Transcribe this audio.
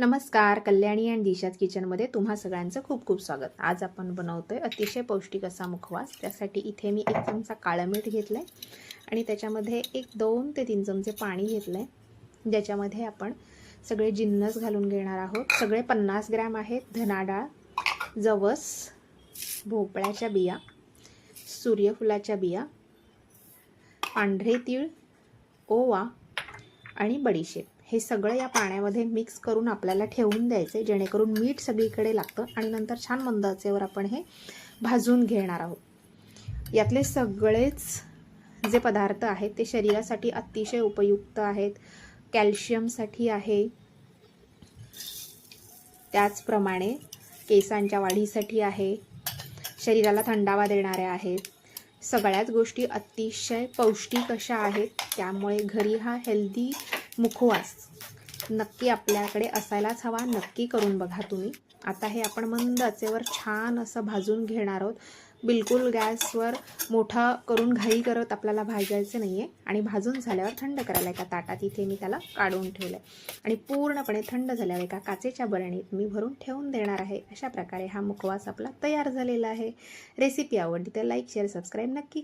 नमस्कार कल्याणी अँड दिशात किचनमध्ये तुम्हा सगळ्यांचं खूप खूप स्वागत. आज आपण बनवतोय अतिशय पौष्टिक असा मुखवास. त्यासाठी इथे मी एक चमचा काळं मीठ घेतलं आहे आणि त्याच्यामध्ये एक दोन ते तीन चमचे पाणी घेतलं आहे ज्याच्यामध्ये आपण सगळे जिन्नस घालून घेणार आहोत. सगळे पन्नास ग्रॅम आहेत. धनाडाळ जवस भोपळ्याच्या बिया सूर्यफुलाच्या बिया पांढरे तीळ ओवा आणि बडीशेप. हे सगळं या पाण्यामध्ये मिक्स करून आपल्याला ठेवून द्यायचे जेणेकरून मीठ सगळीकडे लागतं आणि नंतर छान मंद आचेवर आपण हे भाजून घेणार आहोत. यातले सगळेच जे पदार्थ आहेत ते शरीरासाठी अतिशय उपयुक्त आहेत कॅल्शियमसाठी आहे. त्याचप्रमाणे केसांच्या वाढीसाठी आहे शरीराला थंडावा देणाऱ्या आहेत. सगळ्याच गोष्टी अतिशय पौष्टिक अशा आहेत त्यामुळे घरी हा हेल्दी मुखवास. नक्की आपल्याकडे असायलाच हवा. नक्की करून बघा तुम्ही. आता हे आपण मंद आचेवर छान असं भाजून घेणार आहोत. बिलकुल गॅसवर मोठा करून घाई करत आपल्याला भाजायचं नाही आहे आणि भाजून झाल्यावर थंड करायला एका ताटात. इथे मी त्याला काढून ठेवलं आहे आणि पूर्णपणे थंड झाल्यावर एका काचेच्या बरणीत मी भरून ठेवून देणार आहे. अशा प्रकारे हा मुखवास आपला तयार झालेला आहे. रेसिपी आवडली तर लाईक शेअर सबस्क्राईब नक्की